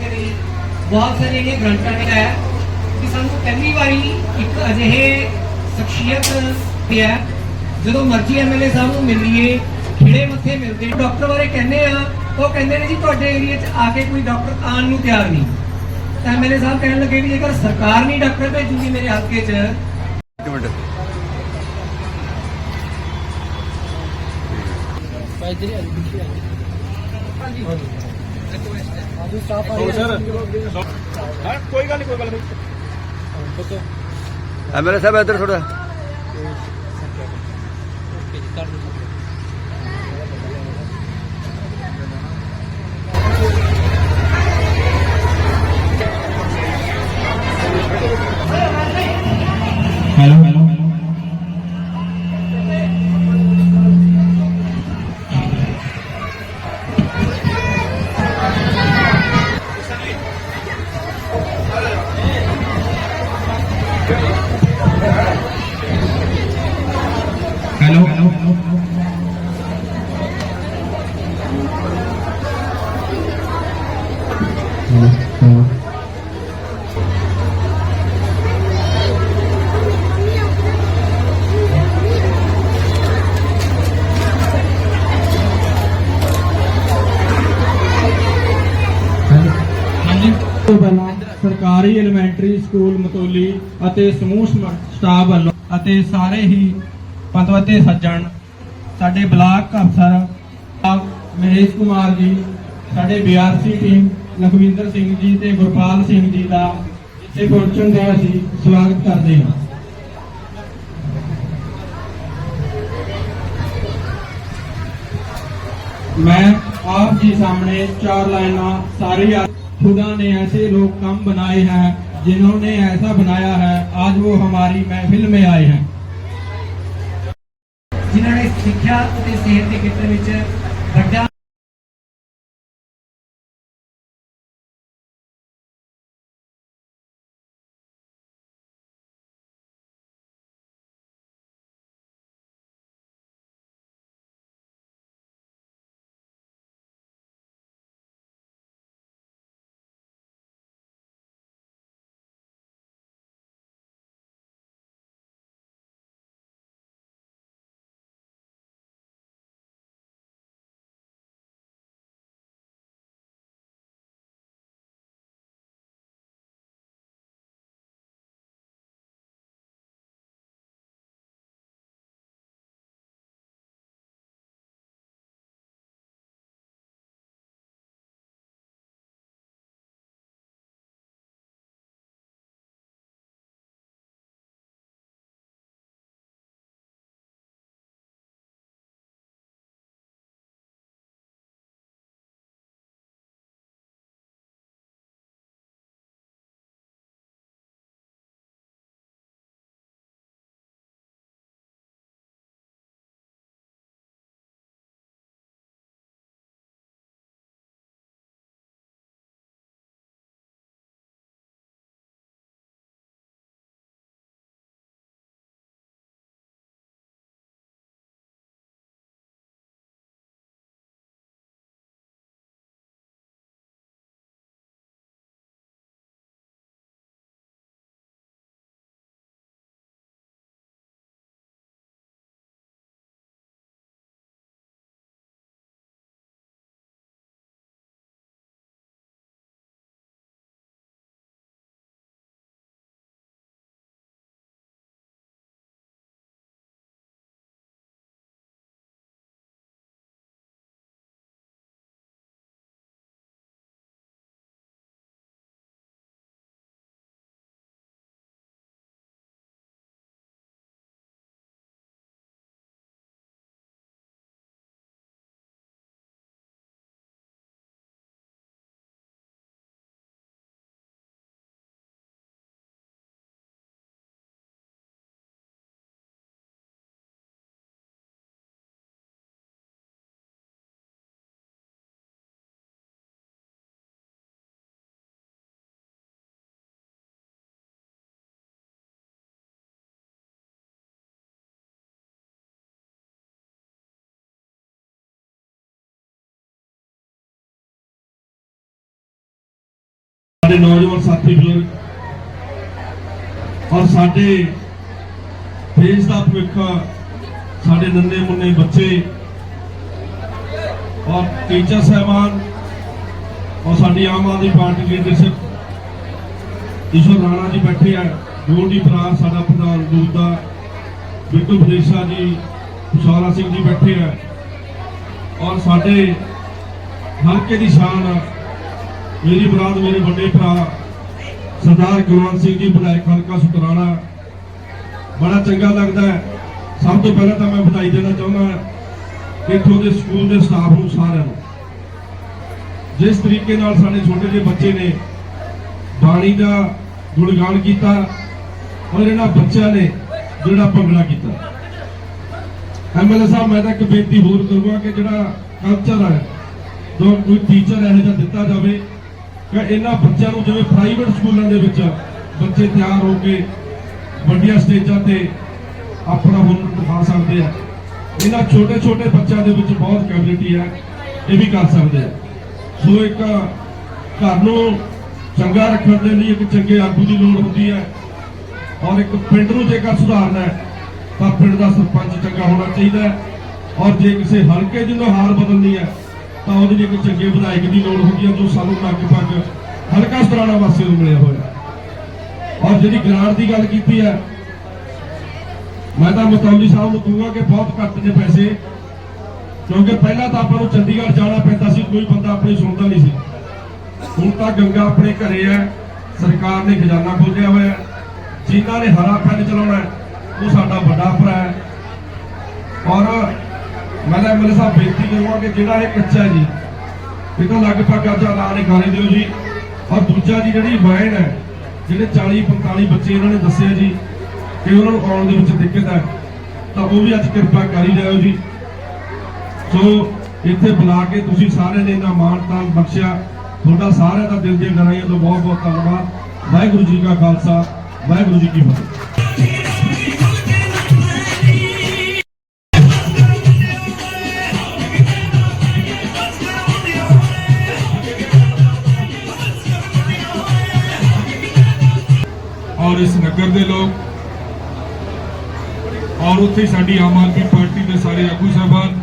ਦੇ ਲਈ ਬਹੁਤ ਸਾਰੀਆਂ ਜਿਹੜੀਆਂ ਗ੍ਰਾਂਟਾਂ ਨੇ ਹੈ ਕਿ ਸਾਨੂੰ ਪਹਿਲੀ ਵਾਰੀ ਇੱਕ ਅਜਿਹੇ ਸ਼ਖਸੀਅਤ ਤੇ ਹੈ ਜਦੋਂ ਮਰਜ਼ੀ ਐਮਐਲਏ ਸਾਹਿਬ ਨੂੰ ਮਿਲ ਲਈਏ ਖਿੜੇ ਮੱਥੇ ਮਿਲਦੇ ਡਾਕਟਰ ਬਾਰੇ ਕਹਿੰਦੇ ਆ ਉਹ ਕਹਿੰਦੇ ਨੇ ਜੀ ਤੁਹਾਡੇ ਏਰੀਆ 'ਚ ਆ ਕੇ ਕੋਈ ਡਾਕਟਰ ਆਉਣ ਨੂੰ ਤਿਆਰ ਨਹੀਂ। ਤਾਂ ਐਮਐਲਏ ਸਾਹਿਬ ਕਹਿਣ ਲੱਗੇ ਵੀ ਜੇਕਰ ਸਰਕਾਰ ਨਹੀਂ ਡਾਕਟਰ ਭੇਜੂਗੀ ਮੇਰੇ ਹਲਕੇ 'ਚ ਇੱਕ ਮਿੰਟ। ਕੋਈ ਗੱਲ ਨਹੀਂ ਕੋਈ ਗੱਲ ਨਹੀਂ ਐਮਐਲਏ ਸਾਹਿਬ ਇੱਧਰ ਥੋੜਾ ਅਤੇ ਸਮੂਹ ਸਟਾਫ ਵੱਲੋਂ ਅਤੇ ਸਾਰੇ ਹੀ ਪੰਤਵਤੇ ਸੱਜਣ, ਸਾਡੇ ਬਲਾਕ ਅਫਸਰ ਮਹੇਸ਼ ਕੁਮਾਰ ਜੀ, ਸਾਡੇ ਬੀਆਰਸੀ ਟੀਮ ਲਖਵਿੰਦਰ ਸਿੰਘ ਜੀ ਤੇ ਗੁਰਪਾਲ ਸਿੰਘ ਜੀ ਦਾ ਇੱਥੇ ਪਹੁੰਚਣ ਦਾ ਅਸੀਂ ਸਵਾਗਤ ਕਰਦੇ ਹਾਂ। ਮੈਂ ਆਪ ਜੀ ਸਾਹਮਣੇ ਚਾਰ ਲਾਈਨਾਂ, ਸਾਰੀ ਖੁਦਾ ਨੇ ਐਸੇ ਲੋਕ ਕੰਮ ਬਣਾਏ ਹੈ जिन्होंने ऐसा बनाया है आज वो हमारी महफिल में आए हैं ਜਿਨ੍ਹਾਂ ਨੇ ਸਿੱਖਿਆ ਅਤੇ ਸਿਹਤ ਦੇ ਖੇਤਰ ਵਿੱਚ ਵੱਡਾ ਸਾਡੇ ਨੌਜਵਾਨ ਸਾਥੀ ਬਜ਼ੁਰਗ ਔਰ ਸਾਡੇ ਦੇਸ਼ ਦਾ ਭਵਿੱਖ ਸਾਡੇ ਨੰਨੇ ਮੁੰਨੇ ਬੱਚੇ ਔਰ ਟੀਚਰ ਸਾਹਿਬਾਨ ਔਰ ਸਾਡੀ ਆਮ ਆਦਮੀ ਪਾਰਟੀ ਲੀਡਰਸ਼ਿਪ ਈਸ਼ਵਰ ਰਾਣਾ ਜੀ ਬੈਠੇ ਆ ਗੋਲਡੀ ਬਰਾੜ ਸਾਡਾ ਪ੍ਰਧਾਨ ਦੂਦਾ ਬਿੱਟੂ ਬਦੇਸ਼ਾ ਜੀ ਤੁਸ਼ਾਰਾ ਸਿੰਘ ਜੀ ਬੈਠੇ ਆ ਔਰ ਸਾਡੇ ਹਲਕੇ ਦੀ ਸ਼ਾਨ ਮੇਰੀ ਬਰਾਦ ਮੇਰੇ ਵੱਡੇ ਭਰਾ ਸਰਦਾਰ ਗੁਰਵੰਤ ਸਿੰਘ ਜੀ, ਵਿਧਾਇਕ ਹਲਕਾ ਸੁਤਰਾਣਾ। ਬੜਾ ਚੰਗਾ ਲੱਗਦਾ ਹੈ। ਸਭ ਤੋਂ ਪਹਿਲਾਂ ਤਾਂ ਮੈਂ ਵਧਾਈ ਦੇਣਾ ਚਾਹੁੰਦਾ ਇੱਥੋਂ ਦੇ ਸਕੂਲ ਦੇ ਸਟਾਫ ਨੂੰ ਸਾਰਿਆਂ ਨੂੰ। ਜਿਸ ਤਰੀਕੇ ਨਾਲ ਸਾਡੇ ਛੋਟੇ ਜਿਹੇ ਬੱਚੇ ਨੇ ਬਾਣੀ ਦਾ ਗੁਣਗਾਨ ਕੀਤਾ ਔਰ ਇਹਨਾਂ ਬੱਚਿਆਂ ਨੇ ਜਿਹੜਾ ਭੰਗੜਾ ਕੀਤਾ। ਐਮਐਲਏ ਸਾਹਿਬ, ਮੈਂ ਤਾਂ ਇੱਕ ਬੇਨਤੀ ਹੋਰ ਕਰੂੰਗਾ ਕਿ ਜਿਹੜਾ ਕਲਚਰ ਹੈ, ਜੋ ਕੋਈ ਟੀਚਰ ਇਹੋ ਜਿਹਾ ਦਿੱਤਾ ਜਾਵੇ ਕਿ ਇਹਨਾਂ ਬੱਚਿਆਂ ਨੂੰ ਜਿਵੇਂ ਪ੍ਰਾਈਵੇਟ ਸਕੂਲਾਂ ਦੇ ਵਿੱਚ ਬੱਚੇ ਤਿਆਰ ਹੋ ਕੇ ਵੱਡੀਆਂ ਸਟੇਜਾਂ ਤੇ ਆਪਣਾ ਹੁਨਰ ਦਿਖਾ ਸਕਦੇ ਆ। ਇਹਨਾਂ ਛੋਟੇ ਛੋਟੇ ਬੱਚਿਆਂ ਦੇ ਵਿੱਚ ਬਹੁਤ ਕੈਪੈਸਿਟੀ ਹੈ, ਇਹ ਵੀ ਕਰ ਸਕਦੇ ਆ। ਸੋ ਇੱਕ ਘਰ ਨੂੰ ਚੰਗਾ ਰੱਖਣ ਦੇ ਲਈ ਇੱਕ ਚੰਗੇ ਆਗੂ ਦੀ ਲੋੜ ਹੁੰਦੀ ਹੈ ਔਰ ਇੱਕ ਪਿੰਡ ਨੂੰ ਜੇਕਰ ਸੁਧਾਰਨਾ ਹੈ, ਤਾਂ ਪਿੰਡ ਦਾ ਸਰਪੰਚ ਚੰਗਾ ਹੋਣਾ ਚਾਹੀਦਾ ਹੈ। ਔਰ ਜੇ ਕਿਸੇ ਹਲਕੇ ਦੀ ਨੂੰ ਹਾਲ ਬਦਲਣੀ ਹੈ ਤਾਂ ਉਹਦੇ ਲਈ ਇੱਕ ਚੰਗੇ ਵਿਧਾਇਕ ਦੀ ਲੋੜ ਹੁੰਦੀ ਹੈ ਜੋ ਸਾਨੂੰ ਲਗਭਗ ਹਲਕਾ ਸੁਧਾਰਨਾ ਵਾਸੀਆਂ ਨੂੰ ਮਿਲਿਆ ਹੋਇਆ। ਔਰ ਜਿਹੜੀ ਗ੍ਰਾਂਟ ਦੀ ਗੱਲ ਕੀਤੀ ਹੈ ਮੈਂ ਤਾਂ ਮਤੌਲੀ ਸਾਹਿਬ ਨੂੰ ਕਹੂੰਗਾ ਕਿ ਬਹੁਤ ਘੱਟ ਨੇ ਪੈਸੇ, ਕਿਉਂਕਿ ਪਹਿਲਾਂ ਤਾਂ ਆਪਾਂ ਨੂੰ ਚੰਡੀਗੜ੍ਹ ਜਾਣਾ ਪੈਂਦਾ ਸੀ, ਕੋਈ ਬੰਦਾ ਆਪਣੀ ਸੁਣਦਾ ਨਹੀਂ ਸੀ। ਹੁਣ ਤਾਂ ਗੰਗਾ ਆਪਣੇ ਘਰੇ ਹੈ ਸਰਕਾਰ ਨੇ ਖਜ਼ਾਨਾ ਖੋਲਿਆ ਹੋਇਆ ਹੈ ਜਿਨ੍ਹਾਂ ਨੇ ਹਰਾ ਪੈਨ ਚਲਾਉਣਾ, ਉਹ ਸਾਡਾ ਵੱਡਾ ਭਰਾ ਹੈ। ਔਰ ਮੈਂ ਤਾਂ ਐਮਐਲਏ ਸਾਹਿਬ ਬੇਨਤੀ ਕਰੂੰਗਾ ਕਿ ਜਿਹੜਾ ਇਹ ਕੱਚਾ ਜੀ ਇਹ ਤਾਂ ਲਗਭਗ ਅੱਜ ਲਾ ਨੇ ਖਾਣੇ ਦਿਓ ਜੀ। ਔਰ ਦੂਜਾ ਜੀ ਜਿਹੜੀ ਵੈਨ ਹੈ, ਜਿਹੜੇ 40 45 ਬੱਚੇ ਇਹਨਾਂ ਨੇ ਦੱਸਿਆ ਜੀ, ਕਿ ਉਹਨਾਂ ਨੂੰ ਆਉਣ ਦੇ ਵਿੱਚ ਦਿੱਕਤ ਹੈ, ਤਾਂ ਉਹ ਵੀ ਅੱਜ ਕਿਰਪਾ ਕਰੀ ਜਾਇਓ ਜੀ। ਸੋ ਇੱਥੇ ਬੁਲਾ ਕੇ ਤੁਸੀਂ ਸਾਰਿਆਂ ਨੇ ਇਹਨਾਂ ਮਾਣ ਤਾਣ ਬਖਸ਼ਿਆ। ਤੁਹਾਡਾ ਸਾਰਿਆਂ ਦਾ ਦਿਲ ਦੀਆਂ ਗਹਿਰਾਈਆਂ ਤੋਂ ਬਹੁਤ ਬਹੁਤ ਧੰਨਵਾਦ। ਵਾਹਿਗੁਰੂ ਜੀ ਕਾ ਖਾਲਸਾ, ਵਾਹਿਗੁਰੂ ਜੀ ਕੀ ਫਤਿਹ। ਔਰ ਇਸ ਨਗਰ ਦੇ ਲੋਕ ਔਰ ਉੱਥੇ ਸਾਡੀ ਆਮ ਆਦਮੀ ਪਾਰਟੀ ਦੇ ਸਾਰੇ ਆਗੂ ਸਾਹਿਬਾਨ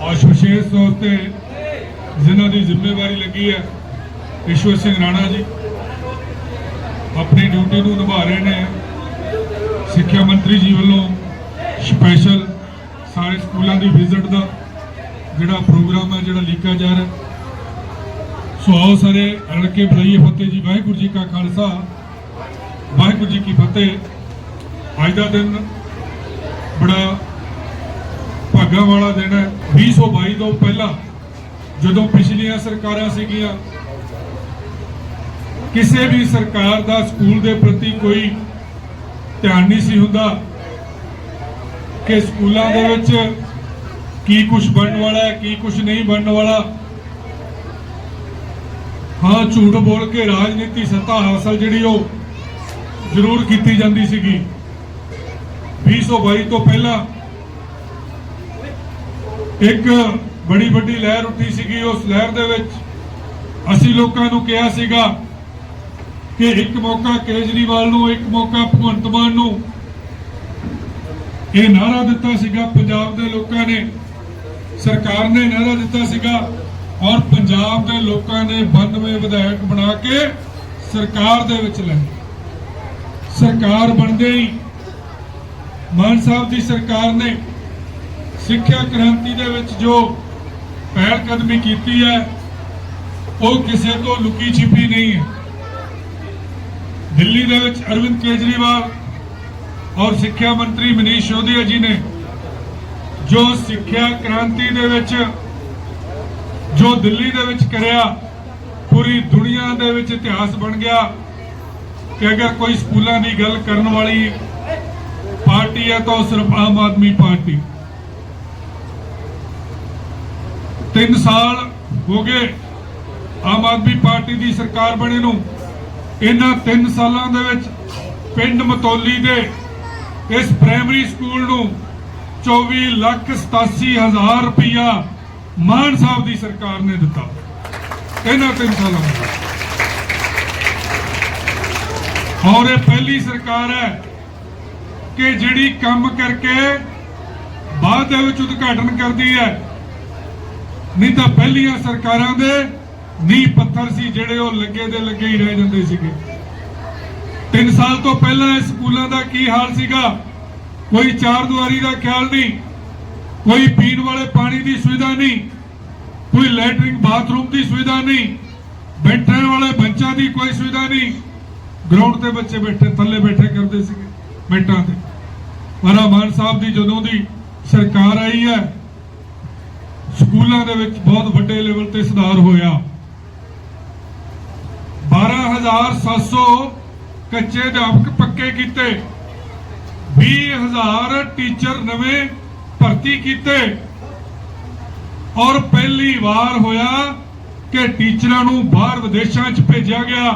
ਔਰ ਵਿਸ਼ੇਸ਼ ਤੌਰ ਤੇ ਜਿਨ੍ਹਾਂ ਦੀ ਜ਼ਿੰਮੇਵਾਰੀ ਲੱਗੀ ਹੈ, ਈਸ਼ਵਰ ਸਿੰਘ ਰਾਣਾ ਜੀ ਆਪਣੀ ਡਿਊਟੀ ਨੂੰ ਨਿਭਾ ਰਹੇ ਨੇ। ਸਿੱਖਿਆ ਮੰਤਰੀ ਜੀ ਵੱਲੋਂ ਸਪੈਸ਼ਲ ਸਾਰੇ ਸਕੂਲਾਂ ਦੀ ਵਿਜ਼ਿਟ ਦਾ ਜਿਹੜਾ ਪ੍ਰੋਗਰਾਮ ਹੈ, ਜਿਹੜਾ ਲਿਖਿਆ ਜਾ ਰਿਹਾ ਸੋ ਆਓ ਸਾਰੇ ਰਲ ਕੇ ਬੁਲਾਈਏ ਫਤਿਹ ਜੀ, ਵਾਹਿਗੁਰੂ ਜੀ ਕਾ ਖਾਲਸਾ। ਵਾਹਿਗੁਰੂ ਜੀ ਕੀ ਫਤਿਹ। ਅੱਜ ਦਾ ਦਿਨ ਬੜਾ ਭਾਗਾਂ ਵਾਲਾ ਦਿਨ ਹੈ। 2022 ਤੋਂ ਪਹਿਲਾਂ ਜਦੋਂ ਪਿਛਲੀਆਂ ਸਰਕਾਰਾਂ ਸੀਗੀਆਂ, ਕਿਸੇ ਵੀ ਸਰਕਾਰ ਦਾ ਸਕੂਲ ਦੇ ਪ੍ਰਤੀ ਕੋਈ ਧਿਆਨ ਨਹੀਂ ਸੀ ਹੁੰਦਾ ਕਿ ਸਕੂਲਾਂ ਦੇ ਵਿੱਚ ਕੀ ਕੁਝ ਬਣਨ ਵਾਲਾ ਹੈ, ਕੀ ਕੁਝ ਨਹੀਂ ਬਣਨ ਵਾਲਾ। ਹਾਂ, ਝੂਠ ਬੋਲ ਕੇ ਰਾਜਨੀਤੀ ਸੱਤਾ ਹਾਸਲ ਜਿਹੜੀ ਉਹ ਜ਼ਰੂਰ ਕੀਤੀ ਜਾਂਦੀ ਸੀਗੀ। 2022 ਤੋਂ ਪਹਿਲਾਂ ਇੱਕ ਬੜੀ ਵੱਡੀ ਲਹਿਰ ਉੱਠੀ ਸੀਗੀ। ਉਸ ਲਹਿਰ ਦੇ ਵਿੱਚ ਅਸੀਂ ਲੋਕਾਂ ਨੂੰ ਕਿਹਾ ਸੀਗਾ ਕਿ ਇੱਕ ਮੌਕਾ ਕੇਜਰੀਵਾਲ ਨੂੰ, ਇੱਕ ਮੌਕਾ ਭਗਵੰਤ ਮਾਨ ਨੂੰ। ਇਹ ਨਾਰਾ ਦਿੱਤਾ ਸੀਗਾ ਪੰਜਾਬ ਦੇ ਲੋਕਾਂ ਨੇ। ਸਰਕਾਰ ਨੇ ਨਾਰਾ ਦਿੱਤਾ ਸੀਗਾ ਔਰ ਪੰਜਾਬ ਦੇ ਲੋਕਾਂ ਨੇ 92 ਵਿਧਾਇਕ ਬਣਾ ਕੇ ਸਰਕਾਰ ਦੇ ਵਿੱਚ ਲੈ ਸਰਕਾਰ ਬਣਦੇ ਹੀ ਮਾਨ ਸਾਹਿਬ ਦੀ ਸਰਕਾਰ ਨੇ ਸਿੱਖਿਆ ਕ੍ਰਾਂਤੀ ਦੇ ਵਿੱਚ ਜੋ ਪਹਿਲ ਕਦਮੀ ਕੀਤੀ ਹੈ, ਉਹ ਕਿਸੇ ਤੋਂ ਲੁਕੀ ਛਿਪੀ ਨਹੀਂ ਹੈ। ਦਿੱਲੀ ਦੇ ਵਿੱਚ ਅਰਵਿੰਦ ਕੇਜਰੀਵਾਲ ਔਰ ਸਿੱਖਿਆ ਮੰਤਰੀ ਮਨੀਸ਼ ਸੋਧੀਆ ਜੀ ਨੇ ਜੋ ਸਿੱਖਿਆ ਕ੍ਰਾਂਤੀ ਦੇ ਵਿੱਚ, ਜੋ ਦਿੱਲੀ ਦੇ ਵਿੱਚ ਕਰਿਆ, ਪੂਰੀ ਦੁਨੀਆ ਦੇ ਵਿੱਚ ਇਤਿਹਾਸ ਬਣ ਗਿਆ। ਕਿ ਅਗਰ ਕੋਈ ਸਕੂਲਾਂ ਦੀ ਗੱਲ ਕਰਨ ਵਾਲੀ ਪਾਰਟੀ ਹੈ ਤਾਂ ਉਹ ਸਿਰਫ ਆਮ ਆਦਮੀ ਪਾਰਟੀ। 3 ਸਾਲ ਹੋ ਗਏ ਆਮ ਆਦਮੀ ਪਾਰਟੀ ਦੀ ਸਰਕਾਰ ਬਣੇ ਨੂੰ। ਇਹਨਾਂ 3 ਸਾਲਾਂ ਦੇ ਵਿੱਚ ਪਿੰਡ ਮਤੌਲੀ ਦੇ ਇਸ ਪ੍ਰਾਇਮਰੀ ਸਕੂਲ ਨੂੰ 24 ਲੱਖ 87 ਹਜ਼ਾਰ ਰੁਪਇਆ ਮਾਨ ਸਾਹਿਬ ਦੀ ਸਰਕਾਰ ਨੇ ਦਿੱਤਾ। ਇਹਨਾਂ 3 ਸਾਲਾਂ ਵਿੱਚ। ਔਰ ਇਹ ਪਹਿਲੀ ਸਰਕਾਰ ਹੈ ਕਿ ਜਿਹੜੀ ਕੰਮ ਕਰਕੇ ਬਾਅਦ ਦੇ ਵਿੱਚ ਉਦਘਾਟਨ ਕਰਦੀ ਹੈ। ਨਹੀਂ ਤਾਂ ਪਹਿਲੀਆਂ ਸਰਕਾਰਾਂ ਦੇ ਨੀਂਹ ਪੱਥਰ ਸੀ ਜਿਹੜੇ ਉਹ ਲੱਗੇ ਦੇ ਲੱਗੇ ਹੀ ਰਹਿ ਜਾਂਦੇ ਸੀਗੇ। 3 ਸਾਲ ਤੋਂ ਪਹਿਲਾਂ ਇਹ ਸਕੂਲਾਂ ਦਾ ਕੀ ਹਾਲ ਸੀਗਾ? ਕੋਈ ਚਾਰ ਦੁਆਰੀ ਦਾ ਖਿਆਲ ਨਹੀਂ, ਕੋਈ ਪੀਣ ਵਾਲੇ ਪਾਣੀ ਦੀ ਸੁਵਿਧਾ ਨਹੀਂ, ਕੋਈ ਲੈਟਰਿੰਗ ਬਾਥਰੂਮ ਦੀ ਸੁਵਿਧਾ ਨਹੀਂ, ਬੈਠਣ ਵਾਲੇ ਬੱਚਿਆਂ ਦੀ ਕੋਈ ਸੁਵਿਧਾ ਨਹੀਂ। ਗਰਾਊਂਡ ਤੇ ਬੱਚੇ ਬੈਠੇ, ਥੱਲੇ ਬੈਠੇ ਕਰਦੇ ਸੀਗੇ ਬੈਠਾਂ ਤੇ। ਪਰ ਮਾਨ ਸਾਹਿਬ ਦੀ ਜਦੋਂ ਦੀ ਸਰਕਾਰ ਆਈ ਹੈ, ਸਕੂਲਾਂ ਦੇ ਵਿੱਚ ਬਹੁਤ ਵੱਡੇ ਲੈਵਲ ਤੇ ਸੁਧਾਰ ਹੋਇਆ। 12700 ਕੱਚੇ ਅਧਿਆਪਕ ਪੱਕੇ ਕੀਤੇ। 20000 ਟੀਚਰ ਨਵੇਂ ਭਰਤੀ ਕੀਤੇ। ਔਰ ਪਹਿਲੀ ਵਾਰ ਹੋਇਆ ਕਿ ਟੀਚਰਾਂ ਨੂੰ ਬਾਹਰ ਵਿਦੇਸ਼ਾਂ 'ਚ ਭੇਜਿਆ ਗਿਆ।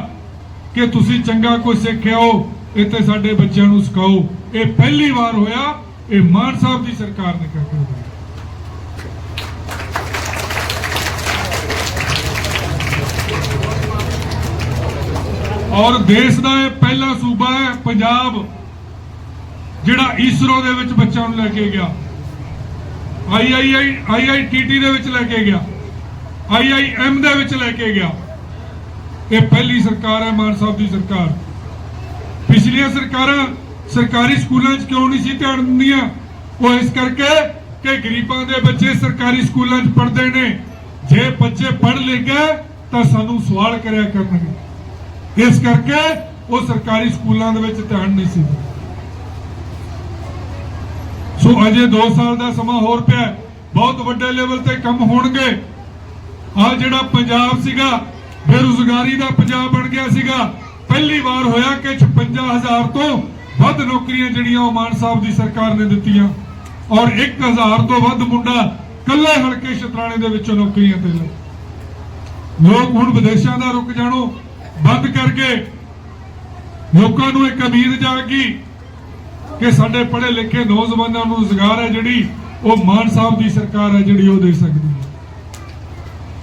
ਕਿ ਤੁਸੀਂ ਚੰਗਾ ਕੁਝ ਸਿੱਖਿਆਓ ਇੱਥੇ ਸਾਡੇ ਬੱਚਿਆਂ ਨੂੰ ਸਿਖਾਓ। ਇਹ ਪਹਿਲੀ ਵਾਰ ਹੋਇਆ, ਇਹ ਮਾਨ ਸਾਹਿਬ ਦੀ ਸਰਕਾਰ ਨੇ ਕਰਕੇ ਦਿਖਾਇਆ ਔਰ ਦੇਸ਼ ਦਾ ਇਹ ਪਹਿਲਾ ਸੂਬਾ ਹੈ, ਪੰਜਾਬ, ਜਿਹੜਾ ਇਸਰੋ ਦੇ ਵਿੱਚ ਬੱਚਿਆਂ ਨੂੰ ਲੈ ਕੇ ਗਿਆ। ਆਈਆਈਆਈ ਆਈਆਈਟੀਟੀ ਦੇ ਵਿੱਚ ਲੈ ਕੇ ਗਿਆ। ਆਈਆਈਐਮ ਦੇ ਵਿੱਚ ਲੈ ਕੇ ਗਿਆ। ਇਹ ਪਹਿਲੀ ਸਰਕਾਰ ਹੈ ਮਾਨ ਸਾਹਿਬ ਦੀ ਸਰਕਾਰ। ਪਿਛਲੀਆਂ ਸਰਕਾਰਾਂ ਸਰਕਾਰੀ ਸਕੂਲਾਂ 'ਚ ਕਿਉਂ ਨਹੀਂ ਸੀ ਧਿਆਨ ਦਿੰਦੀਆਂ? ਉਹ ਇਸ ਕਰਕੇ ਕਿ ਗਰੀਬਾਂ ਦੇ ਬੱਚੇ ਸਰਕਾਰੀ ਸਕੂਲਾਂ 'ਚ ਪੜ੍ਹਦੇ ਨੇ। ਜੇ ਬੱਚੇ ਪੜ੍ਹ ਲਿਖੇ ਤਾਂ ਸਾਨੂੰ ਸਵਾਲ ਕਰਿਆ ਕਰਨਗੇ। ਇਸ ਕਰਕੇ ਉਹ ਸਰਕਾਰੀ ਸਕੂਲਾਂ ਦੇ ਵਿੱਚ ਧਿਆਨ ਨਹੀਂ ਸੀ ਸੋ ਅਜੇ 2 ਸਾਲ ਦਾ ਸਮਾਂ ਹੋਰ ਪਿਆ ਬਹੁਤ ਵੱਡੇ ਲੈਵਲ ਤੇ ਕੰਮ ਹੋਣਗੇ। ਆ ਜਿਹੜਾ ਪੰਜਾਬ ਸੀਗਾ ਬੇਰੁਜ਼ਗਾਰੀ ਦਾ ਪੰਜਾਬ ਬਣ ਗਿਆ ਸੀਗਾ। ਪਹਿਲੀ ਵਾਰ ਹੋਇਆ ਕਿ 56000 ਤੋਂ ਵੱਧ ਨੌਕਰੀਆਂ ਜਿਹੜੀਆਂ ਉਹ ਮਾਨ ਸਾਹਿਬ ਦੀ ਸਰਕਾਰ ਨੇ ਦਿੱਤੀਆਂ। ਔਰ 1000 ਤੋਂ ਵੱਧ ਮੁੰਡਾ ਕੱਲੇ ਹਲਕੇ ਸ਼ਤਰਾਣੇ ਦੇ ਵਿੱਚੋਂ ਨੌਕਰੀਆਂ ਤੇ ਲੱਗੇ। ਲੋਕ ਹੁਣ ਵਿਦੇਸ਼ਾਂ ਦਾ ਰੁਕ ਜਾਣੋ। ਬੰਦ ਕਰਕੇ ਲੋਕਾਂ ਨੂੰ ਇੱਕ ਉਮੀਦ ਜਾਗੀ ਕਿ ਸਾਡੇ ਪੜ੍ਹੇ ਲਿਖੇ ਨੌਜਵਾਨਾਂ ਨੂੰ ਰੁਜ਼ਗਾਰ ਹੈ ਜਿਹੜੀ ਉਹ ਮਾਨ ਸਾਹਿਬ ਦੀ ਸਰਕਾਰ ਹੈ ਜਿਹੜੀ ਉਹ ਦੇ ਸਕਦੀ ਹੈ।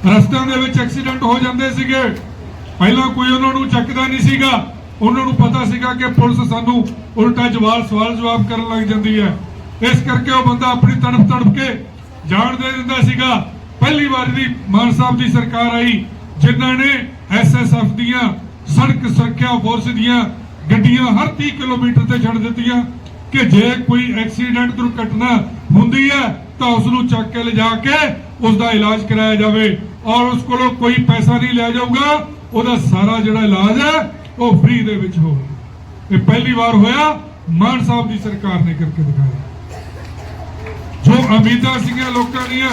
ਰਸਤਿਆਂ ਦੇ ਵਿੱਚ ਐਕਸੀਡੈਂਟ ਹੋ ਜਾਂਦੇ ਸੀਗੇ। ਪਹਿਲਾਂ ਕੋਈ ਉਹਨਾਂ ਨੂੰ ਚੱਕਦਾ ਨਹੀਂ ਸੀਗਾ। ਉਹਨਾਂ ਨੂੰ ਪਤਾ ਸੀਗਾ ਕਿ ਪੁਲਿਸ ਸਾਨੂੰ ਉਲਟਾ ਜਵਾਬ, ਸਵਾਲ ਜਵਾਬ ਕਰਨ ਲੱਗ ਜਾਂਦੀ ਹੈ। ਇਸ ਕਰਕੇ ਉਹ ਬੰਦਾ ਆਪਣੀ ਤੜਫ ਤੜਫ ਕੇ ਜਾਨ ਦੇ ਦਿੰਦਾ ਸੀਗਾ। ਪਹਿਲੀ ਵਾਰ ਦੀ ਮਾਨ ਸਾਹਿਬ ਦੀ ਸਰਕਾਰ ਆਈ, ਜਿਨ੍ਹਾਂ ਨੇ ਐਸਐਸਐਫ ਦੀਆਂ ਸੜਕ ਸੁਰੱਖਿਆ ਫੋਰਸ ਦੀਆਂ ਗੱਡੀਆਂ ਹਰ 30 ਕਿਲੋਮੀਟਰ ਤੇ ਛੱਡ ਦਿੱਤੀਆਂ। ਕਿ ਜੇ ਕੋਈ ਐਕਸੀਡੈਂਟ ਦੁਰਘਟਨਾ ਹੁੰਦੀ ਹੈ, ਤਾਂ ਉਸ ਨੂੰ ਚੱਕ ਕੇ ਲਿਜਾ ਕੇ ਉਸ ਦਾ ਇਲਾਜ ਕਰਾਇਆ ਜਾਵੇ। ਔਰ ਉਸ ਕੋਲੋਂ ਕੋਈ ਪੈਸਾ ਨਹੀਂ ਲਿਆ ਜਾਊਗਾ, ਉਹਦਾ ਸਾਰਾ ਜਿਹੜਾ ਇਲਾਜ ਹੈ, ਉਹ ਫ੍ਰੀ ਦੇ ਵਿੱਚ ਹੋਵੇ ਇਹ ਪਹਿਲੀ ਵਾਰ ਹੋਇਆ, ਮਾਨ ਸਾਹਿਬ ਦੀ ਸਰਕਾਰ ਨੇ ਕਰਕੇ ਦਿਖਾਇਆ। ਜੋ ਉਮੀਦਾਂ ਸੀਗੀਆਂ ਲੋਕਾਂ ਦੀਆਂ,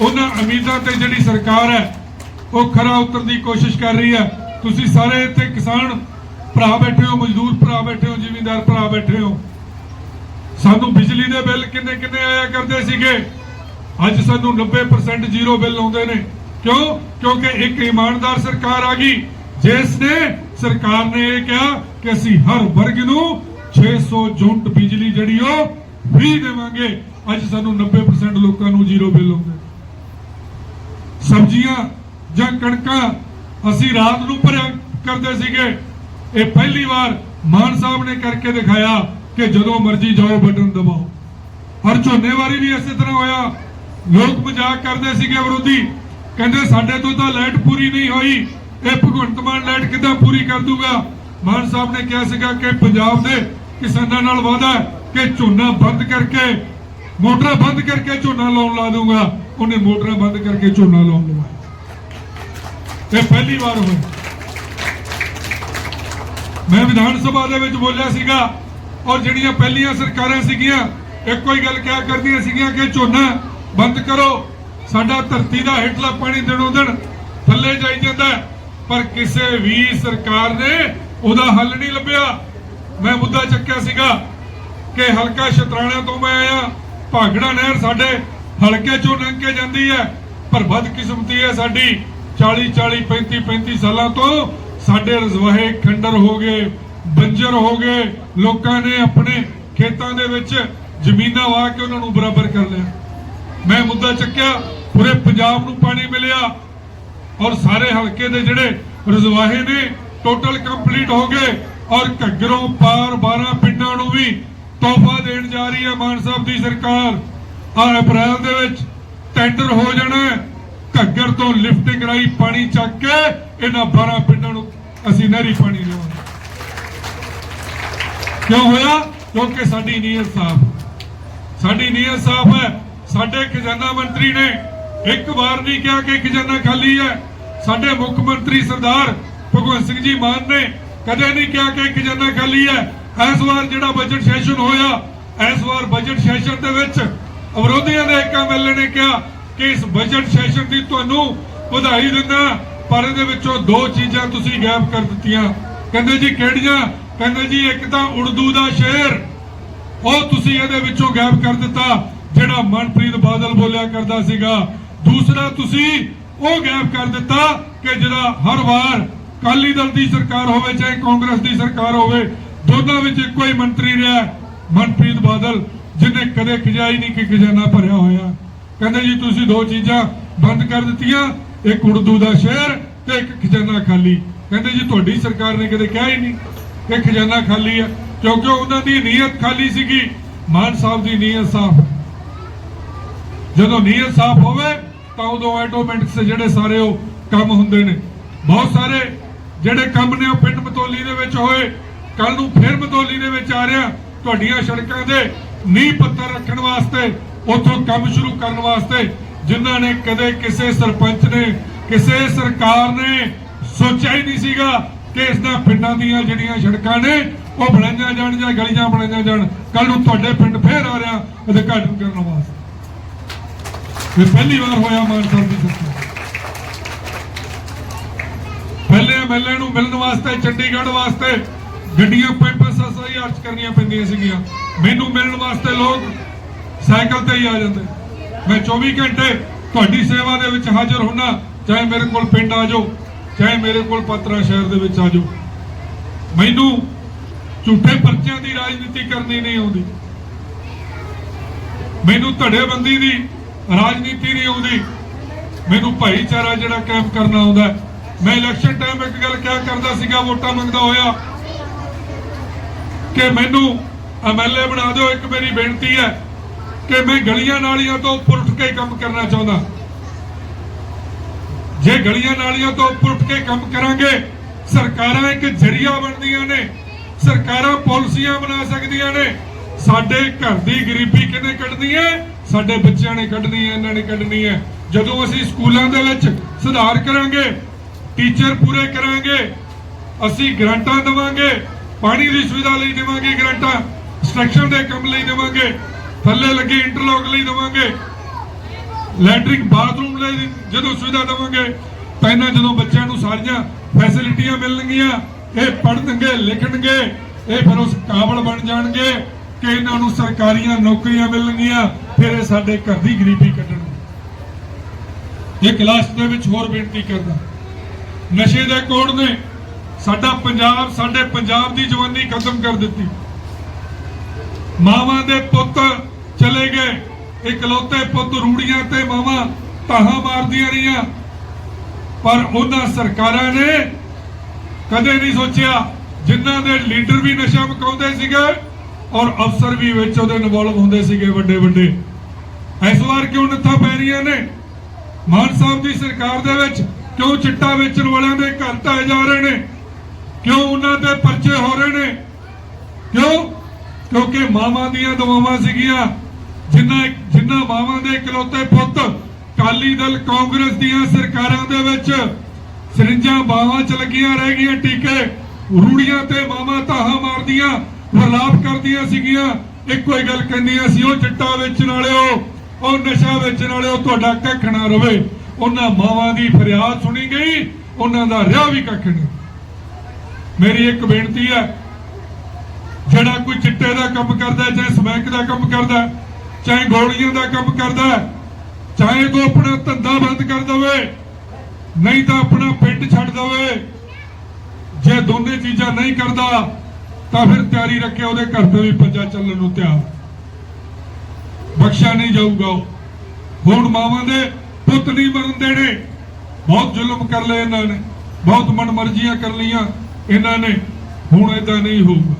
ਉਹਨਾਂ ਉਮੀਦਾਂ ਤੇ ਜਿਹੜੀ ਸਰਕਾਰ ਹੈ, ਉਹ ਖਰਾ ਉਤਰਨ ਦੀ ਕੋਸ਼ਿਸ਼ ਕਰ ਰਹੀ ਹੈ। ਤੁਸੀਂ ਸਾਰੇ ਇੱਥੇ ਕਿਸਾਨ ਭਰਾ ਬੈਠੇ ਹੋ, ਮਜ਼ਦੂਰ ਭਰਾ ਬੈਠੇ ਹੋ, ਜ਼ਿਮੀਂਦਾਰ ਭਰਾ ਬੈਠੇ ਹੋ। ਸਾਨੂੰ ਬਿਜਲੀ ਦੇ ਬਿੱਲ ਕਿੰਨੇ ਕਿੰਨੇ ਆਇਆ ਕਰਦੇ ਸੀਗੇ? ਅੱਜ ਸਾਨੂੰ 90% ਜ਼ੀਰੋ ਬਿੱਲ ਆਉਂਦੇ ਨੇ। ਕਿਉਂ? ਕਿਉਂਕਿ ਇੱਕ ਇਮਾਨਦਾਰ ਸਰਕਾਰ ਆ ਗਈ, ਜਿਸ ਨੇ ਸਰਕਾਰ ਨੇ ਇਹ ਕਿਹਾ ਕਿ ਅਸੀਂ ਹਰ ਵਰਗ ਨੂੰ 600 ਯੂਨਿਟ ਬਿਜਲੀ ਜਿਹੜੀ ਉਹ ਫ੍ਰੀ ਦੇਵਾਂਗੇ। ਅੱਜ ਸਾਨੂੰ 90% ਲੋਕਾਂ ਨੂੰ ਜ਼ੀਰੋ ਬਿੱਲ ਆਉਂਦੇ ਸਬਜ਼ੀਆਂ ਜਾਂ ਕਣਕਾਂ ਅਸੀਂ ਰਾਤ ਨੂੰ ਭਰਿਆ ਕਰਦੇ ਸੀਗੇ। ਇਹ ਪਹਿਲੀ ਵਾਰ ਮਾਨ ਸਾਹਿਬ ਨੇ ਕਰਕੇ ਦਿਖਾਇਆ ਕਿ ਜਦੋਂ ਮਰਜ਼ੀ ਜਾਓ ਬਟਨ ਦਬਾਓ। ਹਰ ਝੋਨੇ ਵਾਰੀ ਵੀ ਇਸੇ ਤਰ੍ਹਾਂ ਹੋਇਆ। ਲੋਕ ਮਜ਼ਾਕ ਕਰਦੇ ਸੀਗੇ ਵਿਰੋਧੀ। ਕਹਿੰਦੇ ਸਾਡੇ ਤੋਂ ਤਾਂ ਲਾਈਟ ਪੂਰੀ ਨਹੀਂ ਹੋਈ। ਇਹ ਭਗਵੰਤ ਮਾਨ ਲਾਈਟ ਕਿੱਦਾਂ ਪੂਰੀ ਕਰ ਦੂਗਾ? ਮਾਨ ਸਾਹਿਬ ਨੇ ਕਿਹਾ ਸੀਗਾ ਕਿ ਪੰਜਾਬ ਦੇ ਕਿਸਾਨਾਂ ਨਾਲ ਵਾਅਦਾ ਕਿ ਝੋਨਾ ਬੰਦ ਕਰਕੇ, ਮੋਟਰਾਂ ਬੰਦ ਕਰਕੇ ਝੋਨਾ ਲਾਉਣ ਲਾ ਦੂੰਗਾ। ਉਹਨੇ ਮੋਟਰਾਂ ਬੰਦ ਕਰਕੇ ਝੋਨਾ ਲਾਉਣ ਲਵਾਇਆ ਇਹ ਪਹਿਲੀ ਵਾਰ ਹੋਇਆ। ਮੈਂ ਵਿਧਾਨ ਸਭਾ ਦੇ ਵਿੱਚ ਬੋਲਿਆ ਸੀਗਾ ਔਰ ਜਿਹੜੀਆਂ ਪਹਿਲੀਆਂ ਸਰਕਾਰਾਂ ਸੀਗੀਆਂ, ਇੱਕੋ ਹੀ ਗੱਲ ਕਿਹਾ ਕਰਦੀਆਂ ਸੀਗੀਆਂ ਕਿ ਝੋਨਾ ਬੰਦ ਕਰੋ। ਸਾਡਾ ਧਰਤੀ ਦਾ ਹੇਠਲਾ ਪਾਣੀ ਦਿਨੋਂ ਦਿਨ ਥੱਲੇ ਜਾਈ ਜਾਂਦਾ ਹੈ। ਪਰ ਕਿਸੇ ਵੀ ਸਰਕਾਰ ਨੇ ਉਹਦਾ ਹੱਲ ਨਹੀਂ ਲੱਭਿਆ। ਮੈਂ ਮੁੱਦਾ ਚੱਕਿਆ ਸੀਗਾ ਕਿ ਹਲਕਾ ਸ਼ਤਰਾਣਾ ਤੋਂ ਮੈਂ ਆਇਆ। ਭਾਗੜਾ ਨਹਿਰ ਸਾਡੇ ਹਲਕੇ ਚੋਂ ਲੰਘ ਕੇ ਜਾਂਦੀ ਹੈ। ਪਰ ਬਦਕਿਸਮਤੀ ਹੈ ਸਾਡੀ। 40 40 35 35 ਸਾਲਾਂ ਤੋਂ ਸਾਡੇ ਰਜ਼ਵਾਹੇ ਖੰਡਰ ਹੋ ਗਏ, ਬੰਜਰ ਹੋ ਗਏ। ਲੋਕਾਂ ਨੇ ਆਪਣੇ ਖੇਤਾਂ ਦੇ ਵਿੱਚ ਜ਼ਮੀਨਾਂ ਵਾ ਕੇ ਉਹਨਾਂ ਨੂੰ ਬਰਾਬਰ ਕਰ ਲਿਆ। ਮੈਂ ਮੁੱਦਾ ਚੱਕਿਆ। ਪੂਰੇ ਪੰਜਾਬ ਨੂੰ ਪਾਣੀ ਮਿਲਿਆ ਔਰ ਸਾਰੇ ਹਲਕੇ ਦੇ ਜਿਹੜੇ ਰਜ਼ਵਾਹੇ ਨੇ ਟੋਟਲ ਕੰਪਲੀਟ ਹੋ ਗਏ ਔਰ ਘੱਗਰੋਂ ਪਾਰ 12 ਪਿੰਡਾਂ ਨੂੰ ਵੀ ਤੋਹਫਾ ਦੇਣ ਜਾ ਰਹੀ ਹੈ ਮਾਨ ਸਾਹਿਬ ਦੀ ਸਰਕਾਰ। ਆ ਅਪ੍ਰੈਲ ਦੇ ਵਿੱਚ ਟੈਂਡਰ ਹੋ ਜਾਣਾ ਘੱਗਰ ਤੋਂ ਲਿਫਟਿੰਗ ਰਾਈ ਪਾਣੀ ਚੱਕ ਕੇ ਇਹਨਾਂ 12 ਪਿੰਡਾਂ ਨੂੰ ਅਸੀਂ ਨਹਿਰੀ ਪਾਣੀ ਦੇਵਾਂਗੇ। ਕਿਉਂ ਹੋਇਆ? ਕਿਉਂਕਿ ਸਾਡੀ ਨੀਅਤ ਸਾਫ਼ ਸਾਡੀ ਨੀਅਤ ਸਾਫ਼ ਹੈ। ਸਾਡੇ ਖਜ਼ਾਨਾ ਮੰਤਰੀ ਨੇ ਇੱਕ ਵਾਰ ਨਹੀਂ ਕਿਹਾ ਕਿ ਖਜ਼ਾਨਾ ਖਾਲੀ ਹੈ। ਸਾਡੇ ਮੁੱਖ ਮੰਤਰੀ ਸਰਦਾਰ ਭਗਵੰਤ ਸਿੰਘ ਜੀ ਮਾਨ ਨੇ ਕਦੇ ਨਹੀਂ ਕਿਹਾ ਕਿ ਖਜ਼ਾਨਾ ਖਾਲੀ ਹੈ। ਇਸ ਵਾਰ ਜਿਹੜਾ ਬਜਟ ਸੈਸ਼ਨ ਹੋਇਆ, ਇਸ ਵਾਰ ਬਜਟ ਸੈਸ਼ਨ ਦੇ ਵਿੱਚ ਵਿਰੋਧੀਆਂ ਦੇ ਇੱਕ ਐਮਐਲਏ ਨੇ ਕਿਹਾ ਕਿ ਇਸ ਬਜਟ ਸੈਸ਼ਨ ਦੀ ਤੁਹਾਨੂੰ ਵਧਾਈ ਦਿੰਦਾ ਪਰ ਇਹਦੇ ਵਿੱਚੋਂ ਦੋ ਚੀਜ਼ਾਂ ਤੁਸੀਂ ਗਾਇਬ ਕਰ ਦਿੱਤੀਆਂ। ਕਹਿੰਦੇ ਜੀ ਕਿਹੜੀਆਂ? ਕਹਿੰਦੇ ਜੀ ਇੱਕ ਤਾਂ ਉਰਦੂ ਦਾ ਸ਼ੇਰ। ਉਹ ਤੁਸੀਂ ਇਹਦੇ ਵਿੱਚੋਂ ਗਾਇਬ ਕਰ ਦਿੱਤਾ, ਜਿਹੜਾ ਮਨਪ੍ਰੀਤ ਬਾਦਲ ਬੋਲਿਆ ਕਰਦਾ ਸੀਗਾ। ਦੂਸਰਾ ਤੁਸੀਂ ਉਹ ਗੈਪ ਕਰ ਦਿੱਤਾ ਕਿ ਜਿਹੜਾ ਹਰ ਵਾਰ ਕਾਲੀ ਦਲ ਦੀ ਸਰਕਾਰ ਹੋਵੇ ਚਾਹੇ ਕਾਂਗਰਸ ਦੀ ਸਰਕਾਰ ਹੋਵੇ, ਦੋਨਾਂ ਵਿੱਚ ਇੱਕੋ ਹੀ ਮੰਤਰੀ ਰਿਹਾ ਮਨਪ੍ਰੀਤ ਬਾਦਲ, ਜਿਹਨੇ ਕਦੇ ਖਜ਼ਾਈ ਨਹੀਂ ਕਿ ਖਜ਼ਾਨਾ ਭਰਿਆ ਹੋਇਆ। ਕਹਿੰਦੇ ਜੀ, ਤੁਸੀਂ ਦੋ ਚੀਜ਼ਾਂ ਬੰਦ ਕਰ ਦਿੱਤੀਆਂ, ਇੱਕ ਉਰਦੂ ਦਾ ਸ਼ਹਿਰ ਤੇ ਇੱਕ ਖਜ਼ਾਨਾ ਖਾਲੀ। ਕਹਿੰਦੇ ਜੀ, ਤੁਹਾਡੀ ਸਰਕਾਰ ਨੇ ਕਦੇ ਕਿਹਾ ਹੀ ਨਹੀਂ ਕਿ ਖਜ਼ਾਨਾ ਖਾਲੀ ਹੈ, ਕਿਉਂਕਿ ਉਹਨਾਂ ਦੀ ਨੀਅਤ ਖਾਲੀ ਸੀਗੀ। ਮਾਨ ਸਾਹਿਬ ਦੀ ਨੀਅਤ ਸਾਫ਼ ਜਦੋਂ ਨੀਅਤ ਸਾਫ਼ ਹੋਵੇ ਤਾਂ ਉਦੋਂ ਆਟੋਮੈਟਿਕਸ ਜਿਹੜੇ ਸਾਰੇ ਉਹ ਕੰਮ ਹੁੰਦੇ ਨੇ। ਬਹੁਤ ਸਾਰੇ ਜਿਹੜੇ ਕੰਮ ਨੇ ਉਹ ਪਿੰਡ ਮਤੋਲੀ ਦੇ ਵਿੱਚ ਹੋਏ। ਕੱਲ ਨੂੰ ਫਿਰ ਮਤੋਲੀ ਦੇ ਵਿੱਚ ਆ ਰਿਹਾ। ਤੁਹਾਡੀਆਂ ਸੜਕਾਂ ਦੇ ਨੀਂਹ ਪੱਥਰ ਰੱਖਣ ਵਾਸਤੇ, ਉੱਥੋਂ ਕੰਮ ਸ਼ੁਰੂ ਕਰਨ ਵਾਸਤੇ ਜਿਨ੍ਹਾਂ ਨੇ ਕਦੇ ਕਿਸੇ ਸਰਪੰਚ ਨੇ, ਕਿਸੇ ਸਰਕਾਰ ਨੇ ਸੋਚਿਆ ਹੀ ਨਹੀਂ ਸੀਗਾ ਕਿ ਇਸ ਦਾ ਪਿੰਡਾਂ ਦੀਆਂ ਜਿਹੜੀਆਂ ਸੜਕਾਂ ਨੇ, ਉਹ ਬਣਾਈਆਂ ਜਾਣ ਜਾਂ ਗਲੀਆਂ ਬਣਾਈਆਂ ਜਾਣ। ਕੱਲ ਨੂੰ ਤੁਹਾਡੇ ਪਿੰਡ ਫੇਰ ਆ ਰਿਹਾ ਉਦਘਾਟਨ ਕਰਨ ਵਾਸਤੇ। ਇਹ ਪਹਿਲੀ ਵਾਰ ਹੋਇਆ ਮਾਨ ਸਾਹਿਬ ਦੀ ਸਰਕਾਰ ਪਹਿਲੇ ਐਮਐਲਏ ਨੂੰ ਮਿਲਣ ਵਾਸਤੇ, ਚੰਡੀਗੜ੍ਹ ਵਾਸਤੇ ਗੱਡੀਆਂ ਪੰਜ ਪੰਜ ਸੱਤ ਸੱਤ ਹਜ਼ਾਰ ਕਰਨੀਆਂ ਪੈਂਦੀਆਂ ਸੀਗੀਆਂ। ਮੈਨੂੰ ਮਿਲਣ ਵਾਸਤੇ ਲੋਕ ਸਾਈਕਲ ਤੇ ਹੀ ਆ ਜਾਂਦੇ। ਮੈਂ 24 ਘੰਟੇ ਤੁਹਾਡੀ ਸੇਵਾ ਦੇ ਵਿੱਚ ਹਾਜ਼ਰ ਹੁੰਨਾ, ਚਾਹੇ ਮੇਰੇ ਕੋਲ ਪਿੰਡ ਆ ਜਾਓ, ਚਾਹੇ ਮੇਰੇ ਕੋਲ ਪਤਰਾ ਸ਼ਹਿਰ ਦੇ ਵਿੱਚ ਆ ਜਾਓ। ਮੈਨੂੰ ਝੂਠੇ ਪਰਚਿਆਂ ਦੀ ਰਾਜਨੀਤੀ ਕਰਨੀ ਨਹੀਂ ਆਉਂਦੀ। ਮੈਨੂੰ ਧੜੇਬੰਦੀ ਦੀ ਰਾਜਨੀਤੀ ਨਹੀਂ ਆਉਂਦੀ। ਮੈਨੂੰ ਭਾਈਚਾਰਾ ਜਿਹੜਾ ਕਾਇਮ ਕਰਨਾ ਆਉਂਦਾ ਮੈਂ ਇਲੈਕਸ਼ਨ ਟਾਈਮ ਇੱਕ ਗੱਲ ਕਿਹਾ ਕਰਦਾ ਸੀਗਾ, ਵੋਟਾਂ ਮੰਗਦਾ ਹੋਇਆ। ਕਿ ਮੈਨੂੰ ਐਮਐਲਏ ਬਣਾ ਦਿਓ, ਇੱਕ ਮੇਰੀ ਬੇਨਤੀ ਹੈ ਕਿ ਮੈਂ ਗਲੀਆਂ ਨਾਲੀਆਂ ਤੋਂ ਉੱਪਰ ਉੱਠ ਕੇ ਕੰਮ ਕਰਨਾ ਚਾਹੁੰਦਾ। ਜੇ ਗਲੀਆਂ ਨਾਲੀਆਂ ਤੋਂ ਉੱਪਰ ਉੱਠ ਕੇ ਕੰਮ ਕਰਾਂਗੇ, ਸਰਕਾਰਾਂ ਇੱਕ ਜਰੀਆ ਬਣਦੀਆਂ ਨੇ। ਸਰਕਾਰਾਂ ਪਾਲਿਸੀਆਂ ਬਣਾ ਸਕਦੀਆਂ ਨੇ। ਸਾਡੇ ਘਰ ਦੀ ਗਰੀਬੀ ਕਿਵੇਂ ਕੱਢਣੀ ਹੈ? ਸਾਡੇ ਬੱਚਿਆਂ ਨੇ ਕੱਢਣੀ ਹੈ, ਇਹਨਾਂ ਨੇ ਕੱਢਣੀ ਹੈ। ਜਦੋਂ ਅਸੀਂ ਸਕੂਲਾਂ ਦੇ ਵਿੱਚ ਸੁਧਾਰ ਕਰਾਂਗੇ, ਟੀਚਰ ਪੂਰੇ ਕਰਾਂਗੇ, ਅਸੀਂ ਗ੍ਰਾਂਟਾਂ ਦੇਵਾਂਗੇ, ਪਾਣੀ ਦੀ ਸੁਵਿਧਾ ਲਈ ਦੇਵਾਂਗੇ ਗ੍ਰਾਂਟਾਂ, ਸਟਰਕਚਰ ਦੇ ਕੰਮ ਲਈ ਦੇਵਾਂਗੇ, ਥੱਲੇ ਲੱਗੇ ਇੰਟਰਲੌਕ ਲਈ ਦੇਵਾਂਗੇ ਲੈਟਰਿੰਗ ਬਾਥਰੂਮ ਲਈ ਜਦੋਂ ਸੁਵਿਧਾ ਦੇਵਾਂਗੇ ਪਹਿਲਾਂ ਜਦੋਂ ਬੱਚਿਆਂ ਨੂੰ ਸਾਰੀਆਂ ਫੈਸਿਲਿਟੀਆਂ ਮਿਲਣਗੀਆਂ, ਇਹ ਪੜ੍ਹਨਗੇ, ਲਿਖਣਗੇ, ਇਹ ਫਿਰ ਉਸ ਕਾਬਲ ਬਣ ਜਾਣਗੇ ਕਿ ਇਹਨਾਂ ਨੂੰ ਸਰਕਾਰੀਆਂ ਨੌਕਰੀਆਂ ਮਿਲਣਗੀਆਂ। ਫਿਰ ਇਹ ਸਾਡੇ ਘਰ ਦੀ ਗਰੀਬੀ ਕੱਢਣਗੇ ਇਹ ਕਲਾਸ ਦੇ ਵਿੱਚ ਹੋਰ ਬੇਨਤੀ ਕਰਦਾ। ਨਸ਼ੇ ਦੇ ਕੋੜ ਨੇ ਸਾਡਾ ਪੰਜਾਬ, ਸਾਡੇ ਪੰਜਾਬ ਦੀ ਜਵਾਨੀ ਖਤਮ ਕਰ ਦਿੱਤੀ। ਮਾਵਾਂ ਦੇ ਪੁੱਤ ਚਲੇ ਗਏ। ਇਕਲੌਤੇ ਪੁੱਤ ਰੂੜੀਆਂ ਤੇ ਮਾਵਾਂ ਤਾਹਾਂ ਮਾਰਦੀਆਂ ਰਹੀਆਂ। ਪਰ ਉਹਨਾਂ ਸਰਕਾਰਾਂ ਨੇ ਕਦੇ ਨਹੀਂ ਸੋਚਿਆ ਜਿਨ੍ਹਾਂ ਦੇ ਲੀਡਰ ਵੀ ਨਸ਼ਾ ਮਕਾਉਂਦੇ ਸੀਗੇ ਔਰ ਅਫਸਰ ਵੀ ਵਿੱਚ ਉਹਦੇ ਇਨਵੋਲਵ ਹੁੰਦੇ ਸੀਗੇ ਵੱਡੇ ਵੱਡੇ। ਇਸ ਵਾਰ ਕਿਉਂ ਨੱਥਾ ਪੈ ਰਹੀਆਂ ਨੇ? ਮਾਨ ਸਾਹਿਬ ਦੀ ਸਰਕਾਰ ਦੇ ਵਿੱਚ ਕਿਉਂ ਚਿੱਟਾ ਵੇਚਣ ਵਾਲਿਆਂ ਦੇ ਘਰ ਢਾਏ ਜਾ ਰਹੇ ਨੇ? ਕਿਉਂ ਉਹਨਾਂ ਦੇ ਪਰਚੇ ਹੋ ਰਹੇ ਨੇ? ਕਿਉਂ? ਕਿਉਂਕਿ ਮਾਵਾਂ ਦੀਆਂ ਦਵਾਵਾਂ ਸੀਗੀਆਂ ਜਿਨ੍ਹਾਂ ਜਿਨ੍ਹਾਂ ਮਾਵਾਂ ਦੇ ਇਕਲੌਤੇ ਪੁੱਤ ਕਾਲੀ ਦਲ ਕਾਂਗਰਸ ਦੀਆਂ ਸਰਕਾਰਾਂ ਦੇ ਵਿੱਚ ਸਰਿੰਜਾਂ ਬਾਹਾਂ 'ਚ ਲੱਗੀਆਂ ਰਹਿ ਗਈਆਂ, ਟੀਕੇ, ਰੂੜੀਆਂ ਤੇ ਮਾਵਾਂ ਧਾਹਾਂ ਮਾਰਦੀਆਂ ਵਰਲਾਪ ਕਰਦੀਆਂ ਸੀਗੀਆਂ। ਇੱਕੋ ਹੀ ਗੱਲ ਕਹਿੰਦੀਆਂ ਸੀ, ਉਹ ਚਿੱਟਾ ਵੇਚਣ ਵਾਲਿਓ, ਉਹ ਨਸ਼ਾ ਵੇਚਣ ਵਾਲਿਓ, ਤੁਹਾਡਾ ਕੱਖ ਨਾ ਰਵੇ। ਉਹਨਾਂ ਮਾਵਾਂ ਦੀ ਫਰਿਆਦ ਸੁਣੀ ਗਈ, ਉਹਨਾਂ ਦਾ ਰਿਹਾ ਵੀ ਕੱਖ ਨਹੀਂ। ਮੇਰੀ ਇੱਕ ਬੇਨਤੀ ਹੈ, ਜਿਹੜਾ ਕੋਈ ਚਿੱਟੇ ਦਾ ਕੰਮ ਕਰਦਾ, ਚਾਹੇ ਸਮੈਕ ਦਾ ਕੰਮ ਕਰਦਾ, ਚਾਹੇ ਗੋਲੀਆਂ ਦਾ ਕੰਮ ਕਰਦਾ, ਚਾਹੇ ਕੋ ਆਪਣਾ ਧੰਦਾ ਬੰਦ ਕਰ ਦਵੇ, ਨਹੀਂ ਤਾਂ ਆਪਣਾ ਪਿੰਡ ਛੱਡ ਦਵੇ। ਜੇ ਦੋਨੇ ਚੀਜ਼ਾਂ ਨਹੀਂ ਕਰਦਾ ਤਾਂ ਫਿਰ ਤਿਆਰੀ ਰੱਖੇ ਉਹਦੇ ਘਰ ਤੇ ਵੀ ਪੰਜਾ ਚੱਲਣ ਨੂੰ ਤਿਆਰ। ਬਖਸ਼ਿਆ ਨਹੀਂ ਜਾਊਗਾ ਉਹ। ਹੁਣ ਮਾਵਾਂ ਦੇ ਪੁੱਤ ਨਹੀਂ ਮਰਨ ਦੇਣੇ। ਬਹੁਤ ਜ਼ੁਲਮ ਕਰ ਲਏ ਇਹਨਾਂ ਨੇ। ਬਹੁਤ ਮਨਮਰਜ਼ੀਆਂ ਕਰ ਲਈਆਂ ਇਹਨਾਂ ਨੇ। ਹੁਣ ਇਦਾਂ ਨਹੀਂ ਹੋਊਗਾ।